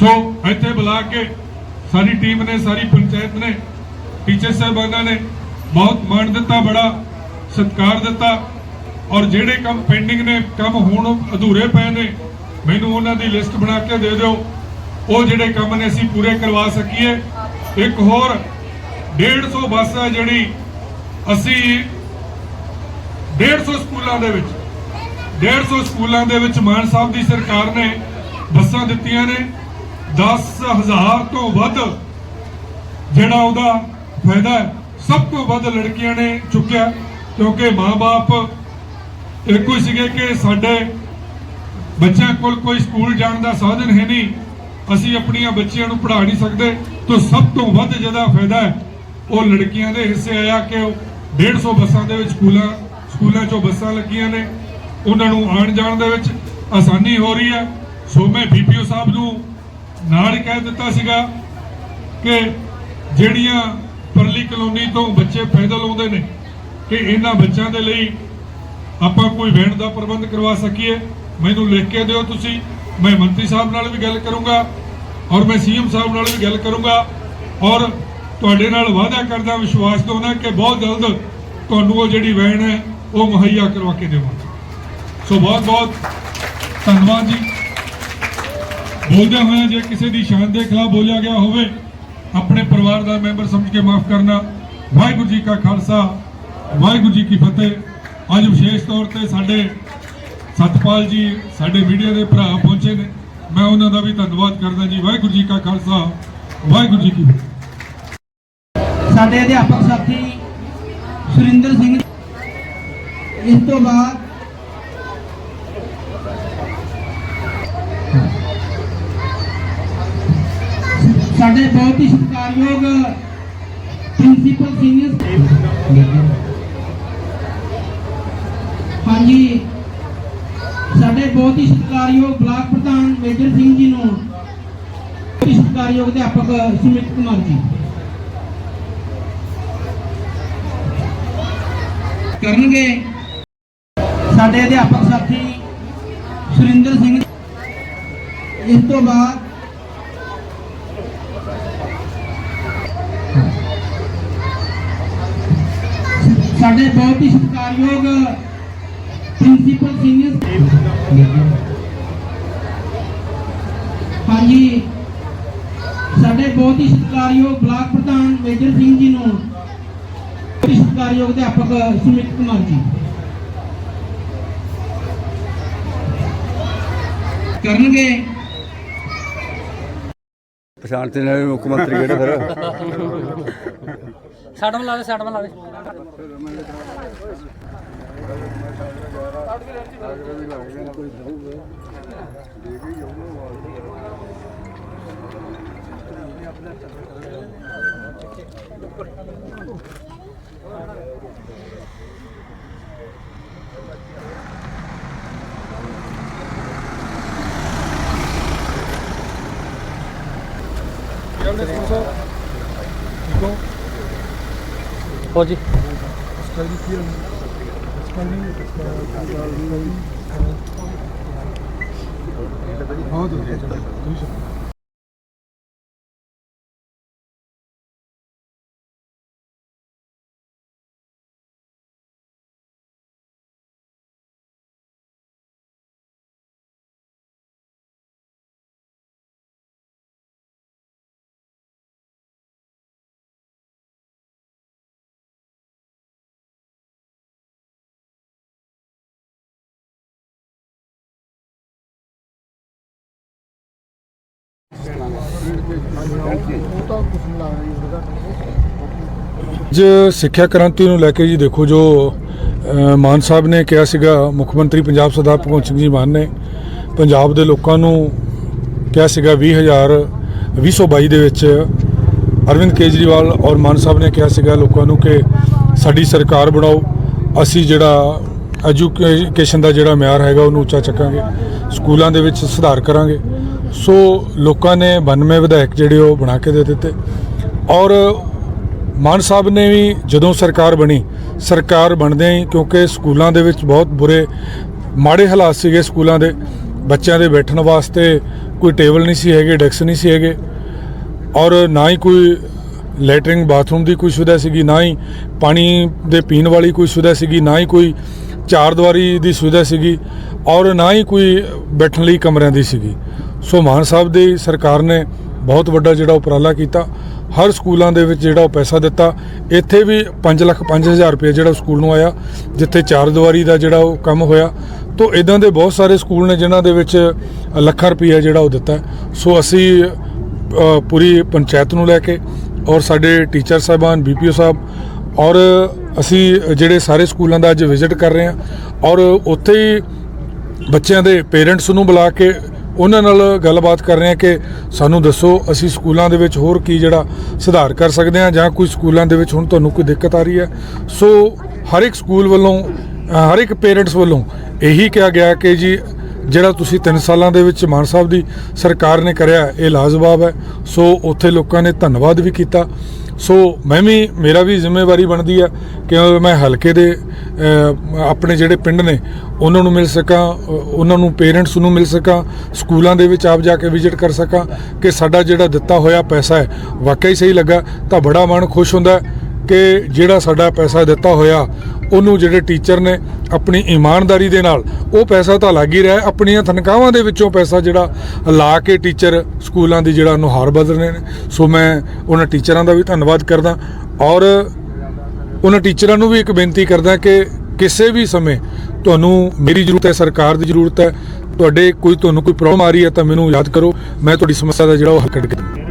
ਸੋ ਇੱਥੇ ਬੁਲਾ ਕੇ ਸਾਰੀ ਟੀਮ ਨੇ, ਸਾਰੀ ਪੰਚਾਇਤ ਨੇ, ਟੀਚਰ ਸਾਹਿਬਾਨਾਂ ਨੇ ਬਹੁਤ ਮਾਣ ਦਿੱਤਾ, ਬੜਾ ਸਤਿਕਾਰ ਦਿੱਤਾ। ਔਰ ਜਿਹੜੇ ਕੰਮ ਪੈਂਡਿੰਗ ਨੇ, ਕੰਮ ਹੁਣ ਅਧੂਰੇ ਪਏ ਨੇ ਮੈਨੂੰ ਉਹਨਾਂ ਦੀ ਲਿਸਟ ਬਣਾ ਕੇ ਦੇ ਦਿਓ। ਉਹ ਜਿਹੜੇ ਕੰਮ ਨੇ ਅਸੀਂ ਪੂਰੇ ਕਰਵਾ ਸਕੀਏ। ਇੱਕ ਹੋਰ 150 ਬੱਸ ਹੈ ਜਿਹੜੀ ਅਸੀਂ 150 ਸਕੂਲਾਂ ਦੇ ਵਿੱਚ 150 ਸਕੂਲਾਂ ਦੇ ਵਿੱਚ ਮਾਨ ਸਾਹਿਬ ਦੀ ਸਰਕਾਰ ਨੇ ਬੱਸਾਂ ਦਿੱਤੀਆਂ ਨੇ। 10000 ਤੋਂ ਵੱਧ ਜਿਹੜਾ ਉਹਦਾ ਫਾਇਦਾ ਸਭ ਤੋਂ ਵੱਧ ਲੜਕੀਆਂ ਨੇ ਚੁੱਕਿਆ, ਕਿਉਂਕਿ ਮਾਪੇ ਇੱਕੋ ਹੀ ਸੀਗੇ ਕਿ ਸਾਡੇ ਬੱਚਿਆਂ ਕੋਲ ਕੋਈ ਸਕੂਲ ਜਾਣ ਦਾ ਸਾਧਨ ਹੈ ਨਹੀਂ। ਅਸੀਂ ਆਪਣੀਆਂ ਬੱਚਿਆਂ ਨੂੰ ਪੜ੍ਹਾ ਨਹੀਂ ਸਕਦੇ ਤਾਂ ਸਭ ਤੋਂ ਵੱਧ ਜਿਹਦਾ ਫਾਇਦਾ ਉਹ ਲੜਕੀਆਂ ਦੇ ਹਿੱਸੇ ਆਇਆ ਕਿ ਉਹ 150 ਬੱਸਾਂ ਦੇ ਵਿੱਚ ਸਕੂਲਾਂ ਸਕੂਲਾਂ 'ਚੋਂ ਬੱਸਾਂ ਲੱਗੀਆਂ ਨੇ। ਉਹਨਾਂ ਨੂੰ ਆਉਣ ਜਾਣ ਦੇ ਵਿੱਚ ਆਸਾਨੀ ਹੋ ਰਹੀ ਹੈ। ਸੋ ਮੈਂ ਬੀਪੀਓ ਸਾਹਿਬ ਨੂੰ ਨਾਲ ਹੀ ਕਹਿ ਦਿੱਤਾ ਸੀਗਾ ਕਿ ਜਿਹੜੀਆਂ ਪਰਲੀ ਕਲੋਨੀ ਤੋਂ ਬੱਚੇ ਪੈਦਲ ਆਉਂਦੇ ਨੇ, ਕਿ ਇਹਨਾਂ ਬੱਚਿਆਂ ਦੇ ਲਈ ਆਪਾਂ ਕੋਈ ਵੈਨ ਦਾ ਪ੍ਰਬੰਧ ਕਰਵਾ ਸਕੀਏ। ਮੈਨੂੰ ਲਿਖ ਕੇ ਦਿਓ ਤੁਸੀਂ। ਮੈਂ ਮੰਤਰੀ ਸਾਹਿਬ ਨਾਲ ਵੀ ਗੱਲ ਕਰੂੰਗਾ ਔਰ ਮੈਂ ਸੀਐਮ ਸਾਹਿਬ ਨਾਲ ਵੀ ਗੱਲ ਕਰੂੰਗਾ। ਔਰ ਤੁਹਾਡੇ ਨਾਲ ਵਾਅਦਾ ਕਰਦਾ, ਵਿਸ਼ਵਾਸ ਦਿਵਾਉਣਾ ਕਿ ਬਹੁਤ ਜਲਦ ਤੁਹਾਨੂੰ ਉਹ ਜਿਹੜੀ ਵੈਨ ਹੈ, ਉਹ ਮੁਹੱਈਆ ਕਰਵਾ ਕੇ ਦੇਵਾਂਗੇ। ਸੋ ਬਹੁਤ ਬਹੁਤ ਧੰਨਵਾਦ ਜੀ। ਬੋਲਦੇ ਹੋਏ ਜੇ ਕਿਸੇ ਦੀ ਸ਼ਾਨ ਦੇ ਖਿਲਾਫ ਬੋਲਿਆ ਗਿਆ ਹੋਵੇ, ਆਪਣੇ ਪਰਿਵਾਰ ਦਾ ਮੈਂਬਰ ਸਮਝ ਕੇ ਮਾਫ ਕਰਨਾ। ਵਾਹਿਗੁਰੂ ਜੀ ਕਾ ਖਾਲਸਾ, ਵਾਹਿਗੁਰੂ ਜੀ ਕੀ ਫਤਿਹ। ਅੱਜ ਵਿਸ਼ੇਸ਼ ਤੌਰ ਤੇ ਸਾਡੇ ਸਤਪਾਲ ਜੀ ਸਾਡੇ ਮੀਡੀਆ ਦੇ ਭਰਾ ਪਹੁੰਚੇ ਨੇ। ਮੈਂ ਉਹਨਾਂ ਦਾ ਵੀ ਧੰਨਵਾਦ ਕਰਦਾ ਜੀ। ਵਾਹਿਗੁਰੂ ਜੀ ਕਾ ਖਾਲਸਾ। ਵਾਹਿਗੁਰੂ ਜੀ ਕੀ ਸਾਡੇ ਅਧਿਆਪਕ ਸਾਥੀ ਸੁਰਿੰਦਰ ਸਿੰਘ ਇਸ ਤੋਂ ਬਾਅਦ ਸਾਡੇ ਬਹੁਤ ਹੀ ਸਤਿਕਾਰਯੋਗ ਪ੍ਰਿੰਸੀਪਲ ਸੀਨੀਅਰ। ਹਾਂਜੀ। ਸਾਡੇ ਬਹੁਤ ਹੀ ਸਤਿਕਾਰਯੋਗ ਬਲਾਕ ਪ੍ਰਧਾਨ ਮੇਜਰ ਸਿੰਘ ਜੀ ਨੂੰ ਸਤਿਕਾਰਯੋਗ ਅਧਿਆਪਕ ਸੁਮਿਤ ਕੁਮਾਰ ਜੀ। ਕਰਨਗੇ ਸਾਡੇ ਅਧਿਆਪਕ ਸਾਥੀ ਸੁਰਿੰਦਰ ਸਿੰਘ ਇਸ ਤੋਂ ਬਾਅਦ ਸਾਡੇ ਬਹੁਤ ਹੀ ਸਤਿਕਾਰਯੋਗ ਪ੍ਰਿੰਸੀਪਲ ਸਿੰਘ ਹਾਂਜੀ। ਸਾਡੇ ਬਹੁਤ ਹੀ ਸਤਿਕਾਰਯੋਗ ਬਲਾਕ ਪ੍ਰਧਾਨ ਮੇਜਰ ਸਿੰਘ ਜੀ ਨੂੰ ਸਤਿਕਾਰਯੋਗ ਅਧਿਆਪਕ ਸੁਮਿਤ ਕੁਮਾਰ ਜੀ। ਕਰਨਗੇ। ਪਛਾਣ ਤੇ ਨਾਲ ਮੁੱਖ ਮੰਤਰੀ ਕਿਹੜੇ ਫਿਰ? ਸਾਈਡ ਮਾ ਲਾ ਦੇ ਮਾ ਲਾ ਦੇ। 거지. ਹੋ ਜੀ ਸਿੱਖਿਆ ਕ੍ਰਾਂਤੀ ਨੂੰ ਲੈ ਕੇ ਜੀ ਦੇਖੋ ਜੋ ਮਾਨ ਸਾਹਿਬ ਨੇ ਕਿਹਾ ਸੀਗਾ, ਮੁੱਖ ਮੰਤਰੀ ਪੰਜਾਬ ਸਰਦਾਰ ਭਗਵੰਤ ਸਿੰਘ ਜੀ ਮਾਨ ਨੇ, ਪੰਜਾਬ ਦੇ ਲੋਕਾਂ ਨੂੰ ਕਿਹਾ ਸੀਗਾ 20000 2022 ਦੇ ਵਿੱਚ ਅਰਵਿੰਦ ਕੇਜਰੀਵਾਲ ਔਰ ਮਾਨ ਸਾਹਿਬ ਨੇ ਕਿਹਾ ਸੀਗਾ ਲੋਕਾਂ ਨੂੰ ਕਿ ਸਾਡੀ ਸਰਕਾਰ ਬਣਾਓ, ਅਸੀਂ ਜਿਹੜਾ ਐਜੂਕੇਸ਼ਨ ਦਾ ਜਿਹੜਾ ਮਿਆਰ ਹੈਗਾ ਉਹਨੂੰ ਉੱਚਾ ਚੱਕਾਂਗੇ, ਸਕੂਲਾਂ ਦੇ ਵਿੱਚ ਸੁਧਾਰ ਕਰਾਂਗੇ। ਸੋ ਲੋਕਾਂ ਨੇ 92 ਵਿਧਾਇਕ ਜਿਹੜੇ ਉਹ ਬਣਾ ਕੇ ਦੇ ਦਿੱਤੇ। ਔਰ ਮਾਨ ਸਾਹਿਬ ਨੇ ਵੀ ਜਦੋਂ ਸਰਕਾਰ ਬਣੀ, ਸਰਕਾਰ ਬਣਦਿਆਂ ਹੀ ਕਿਉਂਕਿ ਸਕੂਲਾਂ ਦੇ ਵਿੱਚ ਬਹੁਤ ਬੁਰੇ, ਮਾੜੇ ਹਾਲਾਤ ਸੀਗੇ ਸਕੂਲਾਂ ਦੇ, ਬੱਚਿਆਂ ਦੇ ਬੈਠਣ ਵਾਸਤੇ ਕੋਈ ਟੇਬਲ ਨਹੀਂ ਸੀ ਹੈਗੇ ਡੈਕਸ ਨਹੀਂ ਸੀ ਹੈਗੇ। ਔਰ ਨਾ ਹੀ ਕੋਈ ਲੈਟਰਿੰਗ ਬਾਥਰੂਮ ਦੀ ਕੋਈ ਸੁਵਿਧਾ ਸੀਗੀ, ਨਾ ਹੀ ਪਾਣੀ ਦੇ ਪੀਣ ਵਾਲੀ ਕੋਈ ਸੁਵਿਧਾ ਸੀਗੀ, ਨਾ ਹੀ ਕੋਈ ਚਾਰ ਦੀਵਾਰੀ ਦੀ ਸੁਵਿਧਾ ਸੀਗੀ, ਔਰ ਨਾ ਹੀ ਕੋਈ ਬੈਠਣ ਲਈ ਕਮਰਿਆਂ ਦੀ ਸੀਗੀ। ਸੋ ਮਾਨ ਸਾਹਿਬ ਦੀ ਸਰਕਾਰ ਨੇ ਬਹੁਤ ਵੱਡਾ ਜਿਹੜਾ ਉਪਰਾਲਾ ਕੀਤਾ। ਹਰ ਸਕੂਲਾਂ ਦੇ ਵਿੱਚ ਜਿਹੜਾ ਉਹ ਪੈਸਾ ਦਿੱਤਾ। ਇੱਥੇ ਵੀ 5 ਲੱਖ 5000 ਰੁਪਏ ਜਿਹੜਾ ਸਕੂਲ ਨੂੰ ਆਇਆ, ਜਿੱਥੇ ਚਾਰ ਦੀਵਾਰੀ ਦਾ ਜਿਹੜਾ ਉਹ ਕੰਮ ਹੋਇਆ। ਤੋਂ ਇਦਾਂ ਦੇ ਬਹੁਤ ਸਾਰੇ ਸਕੂਲ ਨੇ ਜਿਨ੍ਹਾਂ ਦੇ ਵਿੱਚ ਲੱਖਾਂ ਰੁਪਏ ਜਿਹੜਾ ਉਹ ਦਿੱਤਾ। ਸੋ ਅਸੀਂ ਪੂਰੀ ਪੰਚਾਇਤ ਨੂੰ ਲੈ ਕੇ ਔਰ ਸਾਡੇ ਟੀਚਰ ਸਾਹਿਬਾਨ, ਬੀਪੀਓ ਸਾਹਿਬ ਔਰ ਅਸੀਂ ਜਿਹੜੇ ਸਾਰੇ ਸਕੂਲਾਂ ਦਾ ਅੱਜ ਵਿਜ਼ਿਟ ਕਰ ਰਹੇ ਹਾਂ। ਔਰ ਉੱਥੇ ਹੀ ਬੱਚਿਆਂ ਦੇ ਪੇਰੈਂਟਸ ਨੂੰ ਬੁਲਾ ਕੇ ਉਹਨਾਂ ਨਾਲ ਗੱਲਬਾਤ ਕਰ ਰਹੇ ਹਾਂ ਕਿ ਸਾਨੂੰ ਦੱਸੋ, ਅਸੀਂ ਸਕੂਲਾਂ ਦੇ ਵਿੱਚ ਹੋਰ ਕੀ ਜਿਹੜਾ ਸੁਧਾਰ ਕਰ ਸਕਦੇ ਹਾਂ ਜਾਂ ਕੋਈ ਸਕੂਲਾਂ ਦੇ ਵਿੱਚ ਹੁਣ ਤੁਹਾਨੂੰ ਕੋਈ ਦਿੱਕਤ ਆ ਰਹੀ ਹੈ? ਸੋ ਹਰ ਇੱਕ ਸਕੂਲ ਵੱਲੋਂ ਹਰ ਇੱਕ ਪੇਰੈਂਟਸ ਵੱਲੋਂ ਇਹੀ ਕਿਹਾ ਗਿਆ ਕਿ ਜੀ ਜਿਹੜਾ ਤੁਸੀਂ 3 ਸਾਲਾਂ ਦੇ ਵਿੱਚ ਮਾਨ ਸਾਹਿਬ ਦੀ ਸਰਕਾਰ ਨੇ ਕਰਿਆ, ਇਹ ਲਾਜਵਾਬ ਹੈ। ਸੋ ਉੱਥੇ ਲੋਕਾਂ ਨੇ ਧੰਨਵਾਦ ਵੀ ਕੀਤਾ। ਸੋ ਮੈਂ ਵੀ, ਮੇਰਾ ਵੀ ਜ਼ਿੰਮੇਵਾਰੀ ਬਣਦੀ ਹੈ ਕਿ ਮੈਂ ਹਲਕੇ ਦੇ ਆਪਣੇ ਜਿਹੜੇ ਪਿੰਡ ਨੇ, ਉਹਨਾਂ ਨੂੰ ਮਿਲ ਸਕਾਂ, ਉਹਨਾਂ ਨੂੰ ਪੇਰੈਂਟਸ ਨੂੰ ਮਿਲ ਸਕਾਂ, ਸਕੂਲਾਂ ਦੇ ਵਿੱਚ ਆਪ ਜਾ ਕੇ ਵਿਜ਼ਿਟ ਕਰ ਸਕਾਂ ਕਿ ਸਾਡਾ ਜਿਹੜਾ ਦਿੱਤਾ ਹੋਇਆ ਪੈਸਾ ਹੈ ਵਾਕਈ ਸਹੀ ਲੱਗਾ। ਤਾਂ ਬੜਾ ਮਨ ਖੁਸ਼ ਹੁੰਦਾ ਕਿ ਜਿਹੜਾ ਸਾਡਾ ਪੈਸਾ ਦਿੱਤਾ ਹੋਇਆ ਉਹਨੂੰ ਜਿਹੜੇ ਟੀਚਰ ਨੇ ਆਪਣੀ ਇਮਾਨਦਾਰੀ ਦੇ ਨਾਲ ਉਹ ਪੈਸਾ ਤਾਂ ਲੱਗ ਹੀ ਰਿਹਾ ਆਪਣੀਆਂ ਤਨਖਾਹਾਂ ਦੇ ਵਿੱਚੋਂ ਪੈਸਾ ਜਿਹੜਾ ਲਾ ਕੇ ਟੀਚਰ ਸਕੂਲਾਂ ਦੀ ਜਿਹੜਾ ਨੁਹਾਰ ਬਦਲ ਰਹੇ ਨੇ। ਸੋ ਮੈਂ ਉਹਨਾਂ ਟੀਚਰਾਂ ਦਾ ਵੀ ਧੰਨਵਾਦ ਕਰਦਾ ਔਰ ਉਹਨਾਂ ਟੀਚਰਾਂ ਨੂੰ ਵੀ ਇੱਕ ਬੇਨਤੀ ਕਰਦਾ ਕਿ ਕਿਸੇ ਵੀ ਸਮੇਂ ਤੁਹਾਨੂੰ ਮੇਰੀ ਜ਼ਰੂਰਤ ਹੈ, ਸਰਕਾਰ ਦੀ ਜ਼ਰੂਰਤ ਹੈ, ਤੁਹਾਡੇ ਕੋਈ ਤੁਹਾਨੂੰ ਕੋਈ ਪ੍ਰੋਬਲਮ ਆ ਰਹੀ ਹੈ ਤਾਂ ਮੈਨੂੰ ਯਾਦ ਕਰੋ, ਮੈਂ ਤੁਹਾਡੀ ਸਮੱਸਿਆ ਦਾ ਜਿਹੜਾ ਉਹ ਹੱਲ ਕੱਢ ਕੇ